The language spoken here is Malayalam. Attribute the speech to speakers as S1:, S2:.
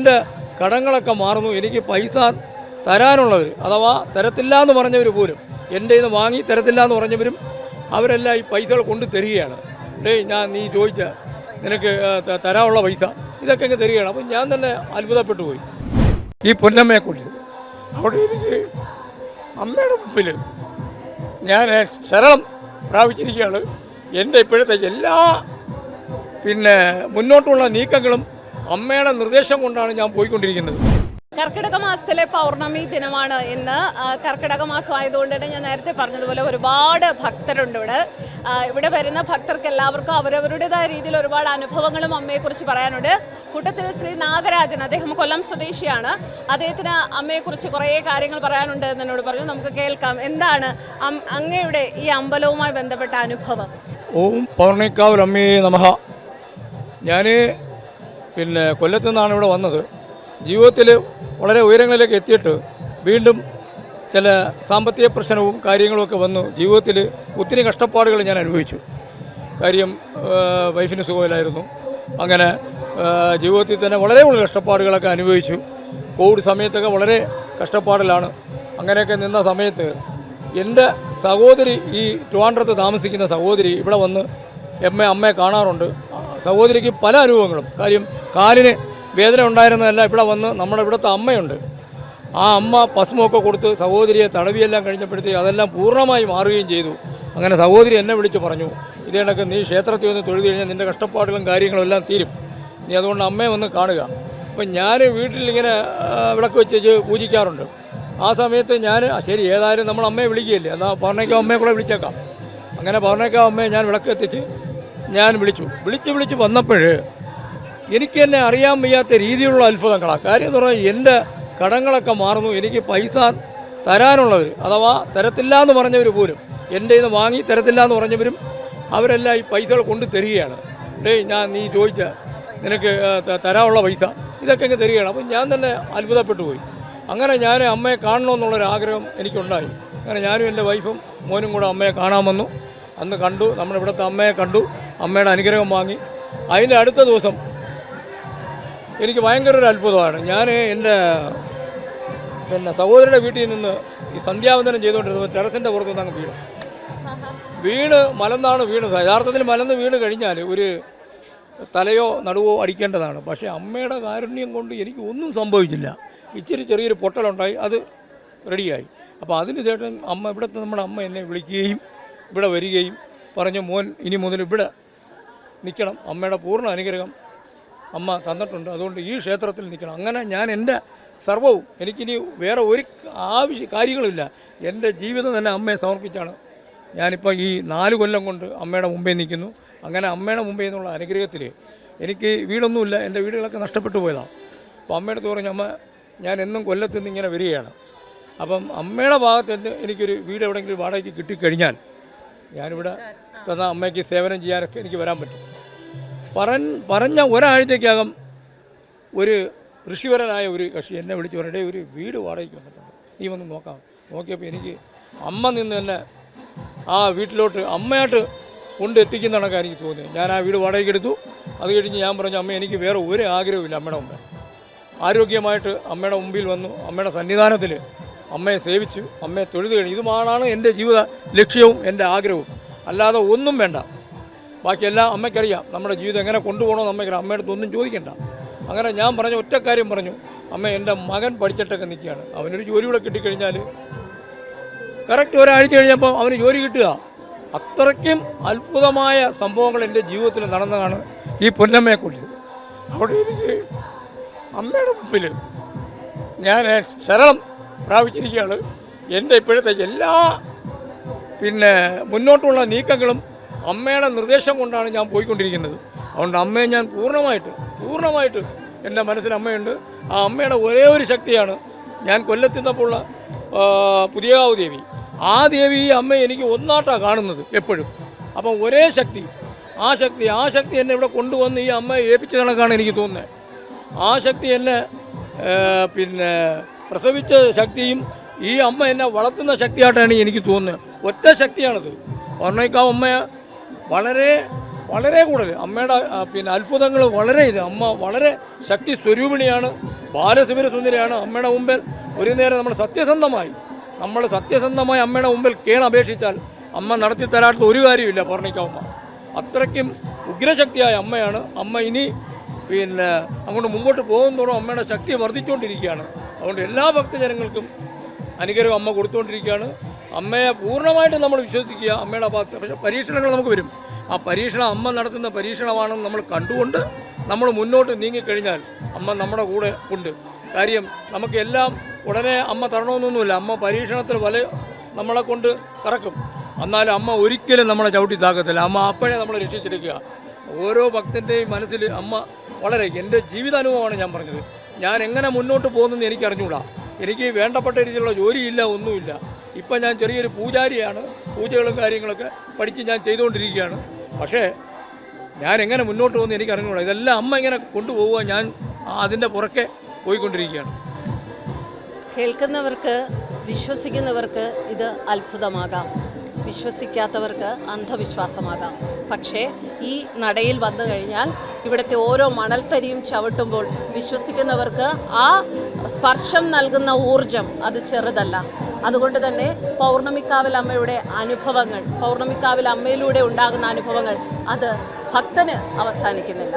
S1: എന്റെ കടങ്ങളൊക്കെ മാറുന്നു. എനിക്ക് പൈസ തരാനുള്ളവർ അഥവാ തരത്തില്ല എന്ന് പറഞ്ഞവർ പോലും എന്റെ നിന്ന് വാങ്ങി തരത്തില്ല എന്ന് പറഞ്ഞവരും അവരെല്ലാം ഈ പൈസകൾ കൊണ്ട് തരികയാണ്. ഡേയ് ഞാൻ നീ ചോദിച്ച നിനക്ക് തരാനുള്ള പൈസ ഇതൊക്കെ അങ്ങ് തരികയാണ്. അപ്പം ഞാൻ തന്നെ അത്ഭുതപ്പെട്ടു പോയി. ഈ പൊന്നമ്മയെക്കുറിച്ച്. അവിടെ എനിക്ക് അമ്മയുടെ മുമ്പിൽ ഞാൻ ശരണം പ്രാപിച്ചിരിക്കുകയാണ്. എന്റെ ഇപ്പോഴത്തെ എല്ലാ പിന്നെ മുന്നോട്ടുള്ള നീക്കങ്ങളും അമ്മയുടെ നിർദ്ദേശം കൊണ്ടാണ് ഞാൻ പോയിക്കൊണ്ടിരിക്കുന്നത്.
S2: കർക്കിടക മാസത്തിലെ പൗർണമി ദിനമാണ് ഇന്ന്. കർക്കിടക മാസം ആയതുകൊണ്ട് തന്നെ ഞാൻ നേരത്തെ പറഞ്ഞതുപോലെ ഒരുപാട് ഭക്തരുണ്ട് ഇവിടെ. ഇവിടെ വരുന്ന ഭക്തർക്ക് എല്ലാവർക്കും അവരവരുടേതായ രീതിയിൽ ഒരുപാട് അനുഭവങ്ങളും അമ്മയെക്കുറിച്ച് പറയാനുണ്ട്. കൂട്ടത്തിൽ ശ്രീ നാഗരാജൻ അദ്ദേഹം കൊല്ലം സ്വദേശിയാണ്. അദ്ദേഹത്തിന് അമ്മയെക്കുറിച്ച് കുറേ കാര്യങ്ങൾ പറയാനുണ്ട് എന്ന് എന്നോട് പറഞ്ഞു. നമുക്ക് കേൾക്കാം. എന്താണ് അങ്ങയുടെ ഈ അമ്പലവുമായി ബന്ധപ്പെട്ട അനുഭവം?
S1: ഓം പൗർണിക്കാവ് അമ്മയെ നമഹ. ഞാൻ പിന്നെ കൊല്ലത്തു നിന്നാണ് ഇവിടെ വന്നത്. ജീവിതത്തിൽ വളരെ ഉയരങ്ങളിലേക്ക് എത്തിയിട്ട് വീണ്ടും ചില സാമ്പത്തിക പ്രശ്നവും കാര്യങ്ങളുമൊക്കെ വന്നു. ജീവിതത്തിൽ ഒത്തിരി കഷ്ടപ്പാടുകൾ ഞാൻ അനുഭവിച്ചു. കാര്യം വൈഫിന് സുഖമില്ലായിരുന്നു. അങ്ങനെ ജീവിതത്തിൽ തന്നെ വളരെ കൂടുതൽ കഷ്ടപ്പാടുകളൊക്കെ അനുഭവിച്ചു. കോവിഡ് സമയത്തൊക്കെ വളരെ കഷ്ടപ്പാടിലാണ്. അങ്ങനെയൊക്കെ നിന്ന സമയത്ത് എന്റെ സഹോദരി ഈ ട്രിവാൻഡ്രത്ത് താമസിക്കുന്ന സഹോദരി ഇവിടെ വന്ന് എമ്മ അമ്മയെ കാണാറുണ്ട്. സഹോദരിക്ക് പല അനുഭവങ്ങളും. കാര്യം കാലിന് വേദന ഉണ്ടായിരുന്നതല്ല ഇവിടെ വന്ന് നമ്മുടെ ഇവിടുത്തെ അമ്മയുണ്ട്. ആ അമ്മ ഭസ്മമൊക്കെ കൊടുത്ത് സഹോദരിയെ തടവിയെല്ലാം കഴിഞ്ഞപ്പോഴത്തേക്ക് അതെല്ലാം പൂർണമായി മാറുകയും ചെയ്തു. അങ്ങനെ സഹോദരി എന്നെ വിളിച്ച് പറഞ്ഞു ഇതേ നീ ക്ഷേത്രത്തിൽ വന്ന് തൊഴുതു കഴിഞ്ഞാൽ നിന്റെ കഷ്ടപ്പാടുകളും കാര്യങ്ങളും എല്ലാം തീരും. നീ അതുകൊണ്ട് അമ്മയെ ഒന്ന് കാണുക. അപ്പം ഞാൻ വീട്ടിലിങ്ങനെ വിളക്ക് വെച്ച് വെച്ച് പൂജിക്കാറുണ്ട്. ആ സമയത്ത് ഞാൻ ശരി ഏതായാലും നമ്മൾ അമ്മയെ വിളിക്കുകയില്ലേ. എന്നാൽ പറഞ്ഞേക്കാം അമ്മയെ കൂടെ വിളിച്ചേക്കാം. അങ്ങനെ പറഞ്ഞേക്കാം അമ്മയെ ഞാൻ വിളക്ക് എത്തിച്ച് ഞാൻ വിളിച്ചു. വിളിച്ച് വിളിച്ച് വന്നപ്പോൾ എനിക്ക് തന്നെ അറിയാൻ വയ്യാത്ത രീതിയിലുള്ള അത്ഭുതങ്ങളാണ് കാര്യം എന്ന് പറഞ്ഞാൽ എന്റെ കടങ്ങളൊക്കെ മാറുന്നു. എനിക്ക് പൈസ തരാനുള്ളവർ അഥവാ തരത്തില്ല എന്ന് പറഞ്ഞവർ പോലും എന്റെ നിന്ന് വാങ്ങി തരത്തില്ല എന്ന് പറഞ്ഞവരും അവരെല്ലാം ഈ പൈസകൾ കൊണ്ട് തരികയാണ്. ഡേയ് ഞാൻ നീ ചോദിച്ച നിനക്ക് തരാനുള്ള പൈസ ഇതൊക്കെ ഇങ്ങ് തരികയാണ്. അപ്പം ഞാൻ തന്നെ അത്ഭുതപ്പെട്ടു പോയി. അങ്ങനെ ഞാൻ അമ്മയെ കാണണമെന്നുള്ളൊരു ആഗ്രഹം എനിക്കുണ്ടായി. അങ്ങനെ ഞാനും എന്റെ വൈഫും മോനും കൂടെ അമ്മയെ കാണാൻ വന്നു. അന്ന് കണ്ടു നമ്മുടെ ഇവിടുത്തെ അമ്മയെ കണ്ടു അമ്മയുടെ അനുഗ്രഹം വാങ്ങി. അതിന്റെ അടുത്ത ദിവസം എനിക്ക് ഭയങ്കര ഒരു അത്ഭുതമാണ്. ഞാൻ എന്റെ പിന്നെ സഹോദരിയുടെ വീട്ടിൽ നിന്ന് ഈ സന്ധ്യാവന്തനം ചെയ്തുകൊണ്ടിരുന്നത് ടെറസിന്റെ പുറത്ത് നിന്ന് അങ്ങ് വീണു. വീണ് മലന്നാണ് വീണത്. യഥാർത്ഥത്തിൽ മലന്ന് വീണ് കഴിഞ്ഞാൽ ഒരു തലയോ നടുവോ അടിക്കേണ്ടതാണ്. പക്ഷേ അമ്മയുടെ കാരുണ്യം കൊണ്ട് എനിക്ക് ഒന്നും സംഭവിച്ചില്ല. ഇച്ചിരി ചെറിയൊരു പൊട്ടലുണ്ടായി അത് റെഡിയായി. അപ്പോൾ അതിന് ശേഷം അമ്മ ഇവിടുത്തെ നമ്മുടെ അമ്മ എന്നെ വിളിക്കുകയും ഇവിടെ വരികയും പറഞ്ഞു മോൻ ഇനി മുതൽ ഇവിടെ നിൽക്കണം. അമ്മയുടെ പൂർണ അനുഗ്രഹം അമ്മ തന്നിട്ടുണ്ട്. അതുകൊണ്ട് ഈ ക്ഷേത്രത്തിൽ നിൽക്കണം. അങ്ങനെ ഞാൻ എന്റെ സർവവും എനിക്കിനി വേറെ ഒരു ആവശ്യ കാര്യങ്ങളില്ല എന്റെ ജീവിതം തന്നെ അമ്മയെ സമർപ്പിച്ചാണ്. ഞാനിപ്പോൾ ഈ നാല് കൊല്ലം കൊണ്ട് അമ്മയുടെ മുമ്പേ നിൽക്കുന്നു. അങ്ങനെ അമ്മയുടെ മുമ്പേ നിന്നുള്ള അനുഗ്രഹത്തിൽ എനിക്ക് വീടൊന്നുമില്ല. എന്റെ വീടുകളൊക്കെ നഷ്ടപ്പെട്ടു പോയതാണ് അപ്പോൾ അമ്മയുടെ പറഞ്ഞു അമ്മ ഞാൻ എന്നും കൊല്ലത്തുനിന്ന് ഇങ്ങനെ വരികയാണ്. അപ്പം അമ്മയുടെ ഭാഗത്ത് എനിക്കൊരു വീട് എവിടെയെങ്കിലും വാടകയ്ക്ക് കിട്ടിക്കഴിഞ്ഞാൽ ഞാനിവിടെ തന്ന അമ്മയ്ക്ക് സേവനം ചെയ്യാനൊക്കെ എനിക്ക് വരാൻ പറ്റും. പറൻ പറഞ്ഞ ഒരാഴ്ചക്കകം ഒരു ഋഷിവരനായ ഒരു കക്ഷി എന്നെ വിളിച്ച് പറഞ്ഞേ ഒരു വീട് വാടകയ്ക്ക് വന്നിട്ടുണ്ട്. നീ വന്ന് നോക്കാം. നോക്കിയപ്പോൾ എനിക്ക് അമ്മ നിന്ന് തന്നെ ആ വീട്ടിലോട്ട് അമ്മയായിട്ട് കൊണ്ട് എത്തിക്കുന്ന കണക്കാണ് എനിക്ക് തോന്നിയത് ഞാൻ ആ വീട് വാടകയ്ക്ക് എടുത്തു. അത് കഴിഞ്ഞ് ഞാൻ പറഞ്ഞു അമ്മ എനിക്ക് വേറെ ഒരു ആഗ്രഹമില്ല അമ്മയുടെ മുമ്പ് ആരോഗ്യമായിട്ട് അമ്മയുടെ മുമ്പിൽ വന്നു. അമ്മയുടെ സന്നിധാനത്തിൽ അമ്മയെ സേവിച്ചു അമ്മയെ തൊഴുതു കഴിഞ്ഞു. ഇതുമാണ് എന്റെ ജീവിത ലക്ഷ്യവും എന്റെ ആഗ്രഹവും. അല്ലാതെ ഒന്നും വേണ്ട. ബാക്കിയെല്ലാം അമ്മയ്ക്കറിയാം. നമ്മുടെ ജീവിതം എങ്ങനെ കൊണ്ടുപോകണമെന്ന് അമ്മയ്ക്കറിയാം. അമ്മയുടെ ഒന്നും ചോദിക്കണ്ട. അങ്ങനെ ഞാൻ പറഞ്ഞ ഒറ്റ കാര്യം പറഞ്ഞു. അമ്മ എന്റെ മകൻ പഠിച്ചിട്ടൊക്കെ നിൽക്കുകയാണ്. അവനൊരു ജോലി കൂടെ കിട്ടിക്കഴിഞ്ഞാൽ കറക്റ്റ് ഒരാഴ്ച കഴിഞ്ഞപ്പോൾ അവന് ജോലി കിട്ടുക. അത്രയ്ക്കും അത്ഭുതമായ സംഭവങ്ങൾ എന്റെ ജീവിതത്തിൽ നടന്നതാണ് ഈ പൊന്നമ്മയെക്കുറിച്ച്. അവിടെ എനിക്ക് അമ്മയുടെ മുമ്പിൽ ഞാൻ ശരണം പ്രാപിച്ചിരിക്കുകയാണ്. എന്റെ ഇപ്പോഴത്തെ എല്ലാ പിന്നെ മുന്നോട്ടുള്ള നീക്കങ്ങളും അമ്മയുടെ നിർദ്ദേശം കൊണ്ടാണ് ഞാൻ പോയിക്കൊണ്ടിരിക്കുന്നത്. അതുകൊണ്ട് അമ്മയെ ഞാൻ പൂർണമായിട്ട് പൂർണമായിട്ട് എന്റെ മനസ്സിൽ അമ്മയുണ്ട്. ആ അമ്മയുടെ ഒരേ ഒരു ശക്തിയാണ് ഞാൻ കൊല്ലത്തിന്നപ്പോഴുള്ള പുതിയകാവ് ദേവി. ആ ദേവി ഈ അമ്മ എനിക്ക് ഒന്നാട്ടാണ് കാണുന്നത് എപ്പോഴും. അപ്പം ഒരേ ശക്തി ആ ശക്തി ആ ശക്തി എന്നെ ഇവിടെ കൊണ്ടുവന്ന് ഈ അമ്മയെ ഏൽപ്പിച്ച എനിക്ക് തോന്നുന്നത്. ആ ശക്തി എന്നെ പിന്നെ പ്രസവിച്ച ശക്തിയും ഈ അമ്മ എന്നെ വളർത്തുന്ന ശക്തിയായിട്ടാണ് എനിക്ക് തോന്നുന്നത്. ഒറ്റ ശക്തിയാണത്. ഒന്നേക്കാവ് അമ്മ വളരെ വളരെ കൂടുതൽ. അമ്മയുടെ പിന്നെ അത്ഭുതങ്ങൾ വളരെ ഇത്. അമ്മ വളരെ ശക്തി സ്വരൂപിണിയാണ്. ബാലസുബിര സുന്ദരിയാണ്. അമ്മയുടെ മുമ്പിൽ ഒരു നേരം നമ്മൾ സത്യസന്ധമായി നമ്മൾ സത്യസന്ധമായി അമ്മയുടെ മുമ്പിൽ കേണപേക്ഷിച്ചാൽ അമ്മ നടത്തി തരാത്ത ഒരു കാര്യമില്ല പൂർണിക്കമ്മ അത്രയ്ക്കും ഉഗ്രശക്തിയായ അമ്മയാണ്. അമ്മ ഇനി പിന്നെ അങ്ങോട്ട് മുമ്പോട്ട് പോകും തോറും അമ്മയുടെ ശക്തി വർദ്ധിച്ചുകൊണ്ടിരിക്കുകയാണ്. അതുകൊണ്ട് എല്ലാ ഭക്തജനങ്ങൾക്കും അനുഗ്രഹം അമ്മ കൊടുത്തുകൊണ്ടിരിക്കുകയാണ്. അമ്മയെ പൂർണമായിട്ട് നമ്മൾ വിശ്വസിക്കുക അമ്മയുടെ ഭാഗത്ത് പക്ഷേ പരീക്ഷണങ്ങൾ നമുക്ക് വരും. ആ പരീക്ഷണം അമ്മ നടത്തുന്ന പരീക്ഷണമാണെന്ന് നമ്മൾ കണ്ടുകൊണ്ട് നമ്മൾ മുന്നോട്ട് നീങ്ങിക്കഴിഞ്ഞാൽ അമ്മ നമ്മുടെ കൂടെ ഉണ്ട്. കാര്യം നമുക്കെല്ലാം ഉടനെ അമ്മ തരണമെന്നൊന്നുമില്ല. അമ്മ പരീക്ഷണത്തിൽ വല നമ്മളെ കൊണ്ട് കറക്കും. എന്നാലും അമ്മ ഒരിക്കലും നമ്മളെ ചവിട്ടി താക്കത്തില്ല. അമ്മ അപ്പോഴേ നമ്മളെ രക്ഷിച്ചെടുക്കുക. ഓരോ ഭക്തന്റെയും മനസ്സിൽ അമ്മ വളരെ എന്റെ ജീവിതാനുഭവമാണ് ഞാൻ പറഞ്ഞത്. ഞാൻ എങ്ങനെ മുന്നോട്ട് പോകുന്നെന്ന് എനിക്ക് എനിക്ക് വേണ്ടപ്പെട്ട രീതിയിലുള്ള ജോലിയില്ല ഒന്നുമില്ല. ഇപ്പം ഞാൻ ചെറിയൊരു പൂജാരിയാണ്. പൂജകളും കാര്യങ്ങളൊക്കെ പഠിച്ച് ഞാൻ ചെയ്തുകൊണ്ടിരിക്കുകയാണ്. പക്ഷേ ഞാൻ എങ്ങനെ മുന്നോട്ട് പോകുന്നു എനിക്ക് അറിഞ്ഞുകൂടാ ഇതെല്ലാം അമ്മ ഇങ്ങനെ കൊണ്ടുപോവുക ഞാൻ അതിന്റെ പുറക്കെ പോയിക്കൊണ്ടിരിക്കുകയാണ്.
S2: കേൾക്കുന്നവർക്ക് വിശ്വസിക്കുന്നവർക്ക് ഇത് അത്ഭുതമാകാം. വിശ്വസിക്കാത്തവർക്ക് അന്ധവിശ്വാസമാകാം. പക്ഷേ ഈ നടയിൽ വന്നു കഴിഞ്ഞാൽ ഇവിടുത്തെ ഓരോ മണൽത്തരിയും ചവിട്ടുമ്പോൾ വിശ്വസിക്കുന്നവർക്ക് ആ സ്പർശം നൽകുന്ന ഊർജം അത് ചെറുതല്ല. അതുകൊണ്ട് തന്നെ പൗർണമിക്കാവിൽ അമ്മയുടെ അനുഭവങ്ങൾ പൗർണമിക്കാവിൽ അമ്മയിലൂടെ ഉണ്ടാകുന്ന അനുഭവങ്ങൾ അത് ഭക്തന് അവസാനിക്കുന്നില്ല.